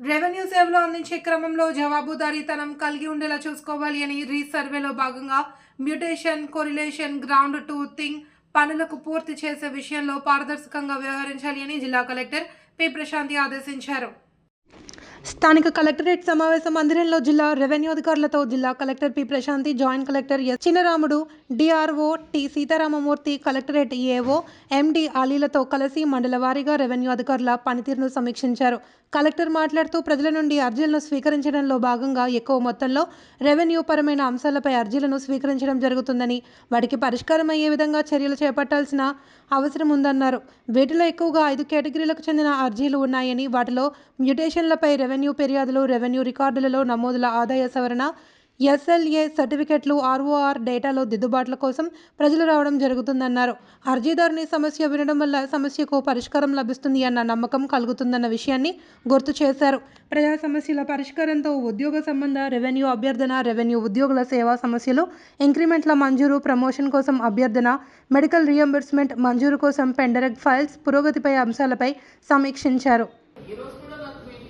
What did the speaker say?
Revenue సేవలు అందించే క్రమంలో జవాబుదారీతనం కలిగి ఉండేలా చూసుకోవాలి అని రీసర్వేలో భాగంగా మ్యూటేషన్ కొరిలేషన్ గ్రౌండ్ టూతింగ్ పనులకు పూర్తి చేసే విషయంలో పారదర్శకంగా వ్యవహరించాలి అని జిల్లా కలెక్టర్ పి. ప్రశాంతి ఆదేశించారు. స్థానిక కలెక్టరేట్ సమావేశ మందిరంలో జిల్లా రెవెన్యూ అధికారులతో జిల్లా collector P Prashanti joint collector S Chinnaramudu DRO T Seetharamamurthy collectorate AO MD అలీలతో కలిసి మండల వారీగా రెవెన్యూ అధికారుల పనితీరును సమీక్షించారు. కలెక్టర్ మాట్లాడుతూ ప్రజల నుండి అర్జీలను స్వీకరించడంలో భాగంగా ఎక్కువ మొత్తంలో రెవెన్యూ పరమైన అంశాలపై అర్జీలను స్వీకరించడం జరుగుతుందని వాటికి పరిష్కారం అయ్యే విధంగా చర్యలు చేపట్టాల్సిన అవసరం ఉందన్నారు. వీటిలో ఎక్కువగా ఐదు కేటగిరీలకు చెందిన అర్జీలు ఉన్నాయని వాటిలో మ్యుటేషన్లపై రెవెన్యూ ఫిర్యాదులు రెవెన్యూ రికార్డులలో నమోదుల ఆదాయ సవరణ ఎస్ఎల్ఏ సర్టిఫికెట్లు ఆర్ఓఆర్ డేటాలో దిద్దుబాట్ల కోసం ప్రజలు రావడం జరుగుతుందన్నారు. అర్జీదారుని సమస్య వినడం వల్ల సమస్యకు పరిష్కారం లభిస్తుంది అన్న నమ్మకం కలుగుతుందన్న విషయాన్ని గుర్తు చేశారు. ప్రజా సమస్యల పరిష్కారంతో ఉద్యోగ సంబంధ రెవెన్యూ అభ్యర్థన రెవెన్యూ ఉద్యోగుల సేవా సమస్యలు ఇంక్రిమెంట్ల మంజూరు ప్రమోషన్ కోసం అభ్యర్థన మెడికల్ రియంబర్స్మెంట్ మంజూరు కోసం పెండరెక్ట్ ఫైల్స్ పురోగతిపై అంశాలపై సమీక్షించారు.